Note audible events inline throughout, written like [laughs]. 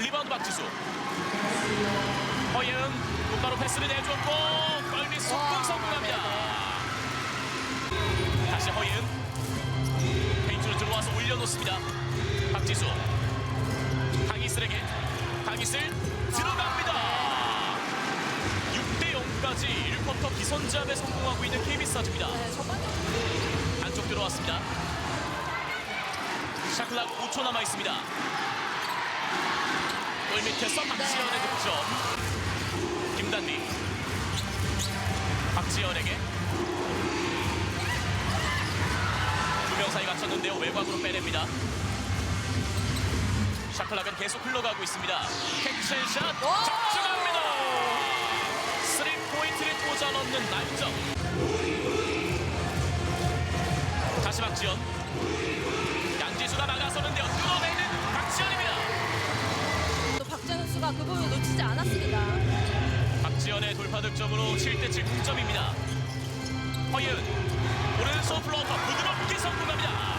리바운드 박지수. 허예은 곧바로 패스를 내줬고 골밑 속공 와, 성공합니다. 다시 허예은. 페인트로 들어와서 올려놓습니다. 박지수. 강희슬에게 강희슬 들어갑니다. 6대 0까지 1쿼터 기선제압에 성공하고 있는 KB스타즈입니다. 네, 안쪽 들어왔습니다. 샤클락 5초 남아 있습니다. 골 밑에서 박지현의 득점. 김단비. 박지현에게 두 명 사이 갇혔는데요. 외곽으로 빼냅니다. 샤클락은 계속 흘러가고 있습니다. 캐치샷 와! 적중합니다. 3포인트를 꽂아 넣는 나윤정. 다시 박지현. 그 부분 놓치지 않았습니다. 박지현의 돌파 득점으로 7대7 동점입니다. 허예은 오른손 플로터 부드럽게 성공합니다.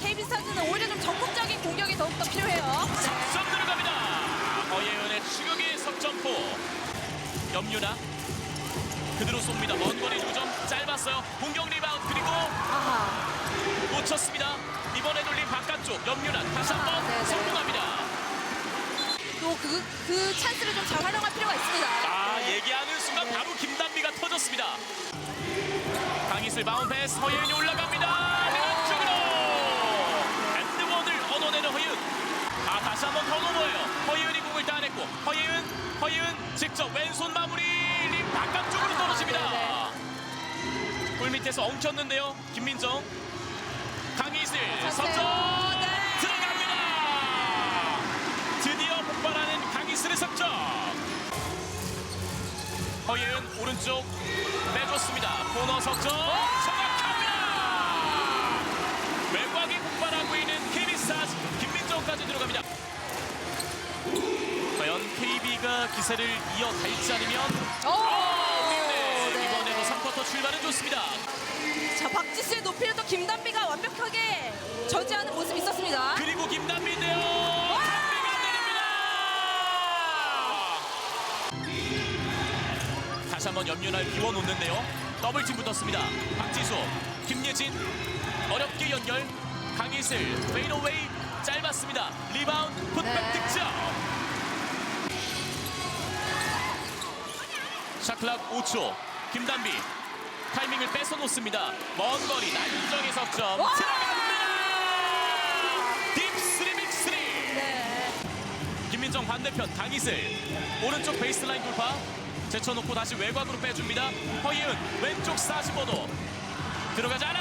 KB스타즈는 오히려 좀 적극적인 공격이 더욱더 필요해요. 네. 석점 들어갑니다. 허예은의 추격의 석점포 염유나 그대로 쏩니다. 먼 거리 2점 짧았어요. 공격 리바운드 그리고 아하. 놓쳤습니다. 이번에 돌린 바깥쪽 염유란 다시 한번 아, 네네. 성공합니다. 또 그 그 찬스를 좀 잘 활용할 필요가 있습니다. 아 얘기하는 순간 네. 바로 김단비가 터졌습니다. 강희슬 바운 패스 허예은이 올라 밑에서 엉켰는데요. 김민정 강희슬 찬스예요. 석점 네. 들어갑니다. 드디어 폭발하는 강희슬의 석점. 허예은 오른쪽 빼줬습니다. 코너 석점 정확합니다. 외곽이 폭발하고 있는 KB스타즈 김민정까지 들어갑니다. 과연 KB가 기세를 이어갈지 아니면 오! 우리은행 네. 이번에도 3쿼터 출발은 좋습니다. 자, 박지수의 높이를 또 김단비가 완벽하게 저지하는 모습이 있었습니다. 그리고 김단비인데요. 단비가 내립니다. 다시 한번 염려날 비워놓는데요. 더블팀 붙었습니다. 박지수, 김예진 어렵게 연결. 강희슬 페이로웨이 짧았습니다. 리바운드 풋백 네. 득점. 샤클락 5초. 김단비 타이밍을 뺏어 놓습니다. 먼 거리 난정의 석점 와! 들어갑니다. 딥스리 빅스리. 네. 김민정 반대편 강희슬 오른쪽 베이스라인 돌파 제쳐놓고 다시 외곽으로 빼줍니다. 허이은 왼쪽 45도 들어가지 않았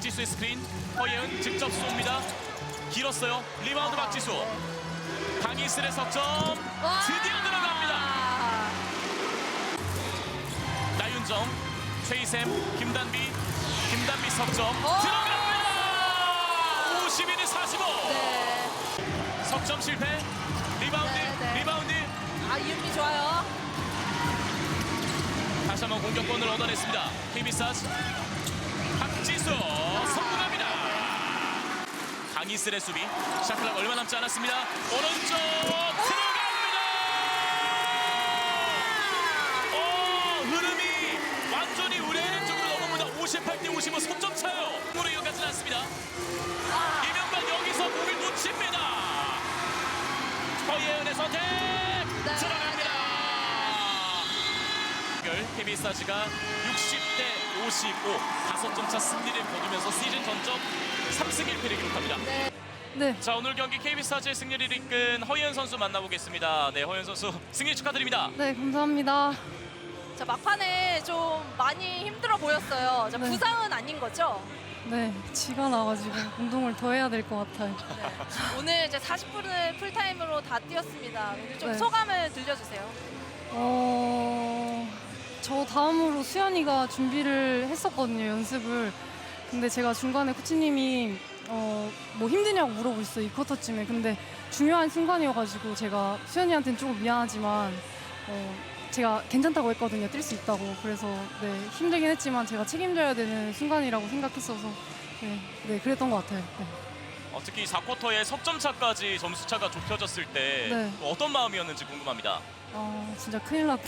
박지수의 스크린 허예은 직접 쏩니다. 길었어요. 리바운드 박지수. 강희슬의 석점 와! 드디어 들어갑니다. 아, 나윤정, 최희샘, 김단비, 김단비 석점 어! 들어갑니다. 51대 45. 네. 석점 실패. 리바운드, 네, 네. 리바운드. 아, 이은미 좋아요. 다시 한번 공격권을 얻어냈습니다. KB스타즈 강희슬의 수비. 샤클락 얼마 남지 않았습니다. 오른쪽 KB스타즈가 60대 55 5점 차 승리를 거두면서 시즌 전점 3승 1패를 기록합니다. 네. 네, 자 오늘 경기 KB스타즈의 승리를 이끈 허예은 선수 만나보겠습니다. 네 허예은 선수 승리 축하드립니다. 네 감사합니다. 자 막판에 좀 많이 힘들어 보였어요. 자, 네. 부상은 아닌 거죠? 네, 지가 나가지고 운동을 더 해야 될 것 같아요. 네. 오늘 이제 40분을 풀타임으로 다 뛰었습니다. 오늘 좀 네. 소감을 들려주세요. 어, 저 다음으로 수연이가 준비를 했었거든요, 연습을. 근데 제가 중간에 코치님이 어, 뭐 힘드냐고 물어보셨어요, 이 쿼터쯤에. 근데 중요한 순간이어가지고 제가 수연이한테는 조금 미안하지만 어, 제가 괜찮다고 했거든요, 뛸 수 있다고. 그래서 네, 힘들긴 했지만 제가 책임져야 되는 순간이라고 생각했어서 네, 네 그랬던 것 같아요. 네. 어, 특히 4쿼터에 석점 차까지 점수 차가 좁혀졌을 때 네. 어떤 마음이었는지 궁금합니다. 아 진짜 큰일 났다.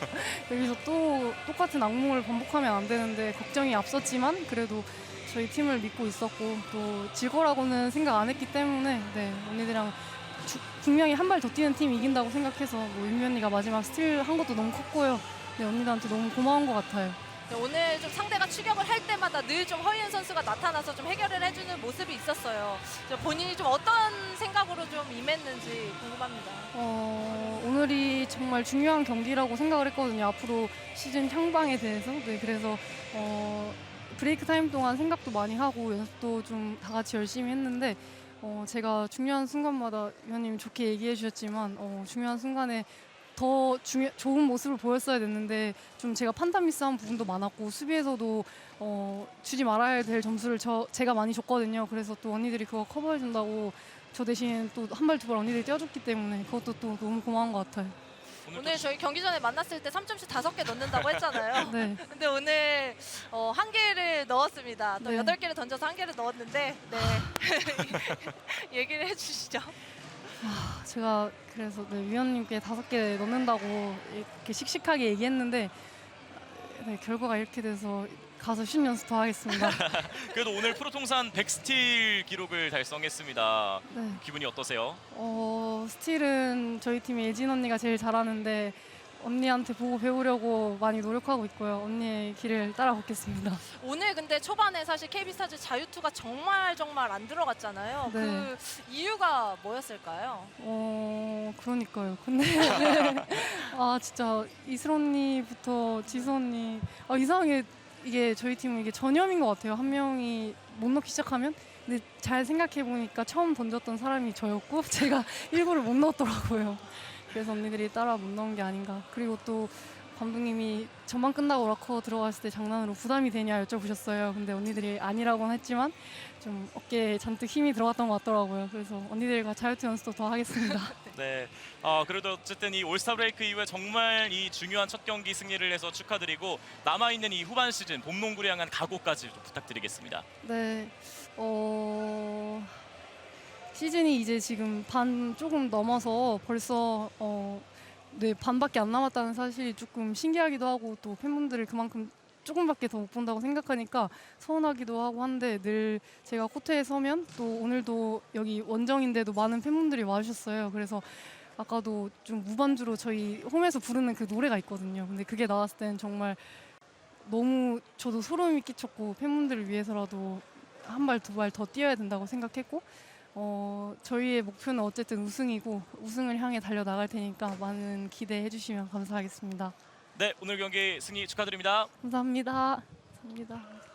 [laughs] 여기서 또 똑같은 악몽을 반복하면 안 되는데 걱정이 앞섰지만 그래도 저희 팀을 믿고 있었고 또 질 거라고는 생각 안 했기 때문에 네 언니들이랑 주- 분명히 한 발 더 뛰는 팀이 이긴다고 생각해서 뭐 윤미 언니가 마지막 스틸 한 것도 너무 컸고요. 네 언니들한테 너무 고마운 것 같아요. 네, 오늘 좀 상대가 추격을 할 때마다 늘 좀 허이은 선수가 나타나서 좀 해결을 해주는 모습이 있었어요. 저 본인이 좀 어떤 생각으로 좀 임했는지 궁금합니다. 어, 오늘이 정말 중요한 경기라고 생각을 했거든요. 앞으로 시즌 향방에 대해서. 네, 그래서 어, 브레이크 타임 동안 생각도 많이 하고 연습도 좀 다 같이 열심히 했는데 어, 제가 중요한 순간마다 위원님 좋게 얘기해 주셨지만 어, 중요한 순간에 더 중요, 좋은 모습을 보였어야 됐는데 좀 제가 판단 미스한 부분도 많았고 수비에서도 어, 주지 말아야 될 점수를 저 제가 많이 줬거든요. 그래서 또 언니들이 그거 커버해 준다고 저 대신 또 한 발 두 발 언니들이 떼어줬기 때문에 그것도 또 너무 고마운 것 같아요. 오늘, 저희 경기 전에 만났을 때 3점씩 다섯 개 넣는다고 했잖아요. [laughs] 네. 근데 오늘 어, 한 개를 넣었습니다. 또 네. 여덟 개를 던져서 한 개를 넣었는데 네. [laughs] [laughs] 얘기를 해주시죠. 제가 그래서 네, 위원님께 다섯 개 넣는다고 이렇게 씩씩하게 얘기했는데 네, 결과가 이렇게 돼서 가서 슛 연습 더 하겠습니다. [laughs] 그래도 오늘 프로 통산 100스틸 기록을 달성했습니다. 네. 기분이 어떠세요? 어, 스틸은 저희 팀의 예진 언니가 제일 잘하는데 언니한테 보고 배우려고 많이 노력하고 있고요. 언니의 길을 따라 걷겠습니다. 오늘 근데 초반에 사실 KB스타즈 자유투가 정말 정말 안 들어갔잖아요. 네. 그 이유가 뭐였을까요? 어, 그러니까요. 근데 네. [laughs] 아 진짜 이슬 언니부터 지수 언니 아 이상하게 이게 저희 팀은 이게 전염인 것 같아요. 한 명이 못 넣기 시작하면 근데 잘 생각해 보니까 처음 던졌던 사람이 저였고 [laughs] 제가 일부러 못 넣었더라고요. 그래서 언니들이 따라 못 넣은 게 아닌가. 그리고 또 감독님이 전반 끝나고 락커 들어갔을 때 장난으로 부담이 되냐 여쭤보셨어요. 근데 언니들이 아니라고는 했지만 좀 어깨에 잔뜩 힘이 들어갔던 것 같더라고요. 그래서 언니들과 자유투 연습도 더 하겠습니다. [laughs] [laughs] 네. 아 그래도 어쨌든 이 올스타 브레이크 이후에 정말 이 중요한 첫 경기 승리를 해서 축하드리고 남아 있는 이 후반 시즌 봄농구를 향한 각오까지 좀 부탁드리겠습니다. 네, 어, 시즌이 이제 지금 반 조금 넘어서 벌써 어, 네 반밖에 안 남았다는 사실이 조금 신기하기도 하고 또 팬분들을 그만큼 조금밖에 더 못 본다고 생각하니까 서운하기도 하고 한데 늘 제가 코트에 서면 또 오늘도 여기 원정인데도 많은 팬분들이 와주셨어요. 그래서 아까도 좀 무반주로 저희 홈에서 부르는 그 노래가 있거든요. 근데 그게 나왔을 때는 정말 너무 저도 소름이 끼쳤고 팬분들을 위해서라도 한 발 두 발 더 뛰어야 된다고 생각했고 어, 저희의 목표는 어쨌든 우승이고 우승을 향해 달려 나갈 테니까 많은 기대해 주시면 감사하겠습니다. 네 오늘 경기 승리 축하드립니다. 감사합니다. 감사합니다.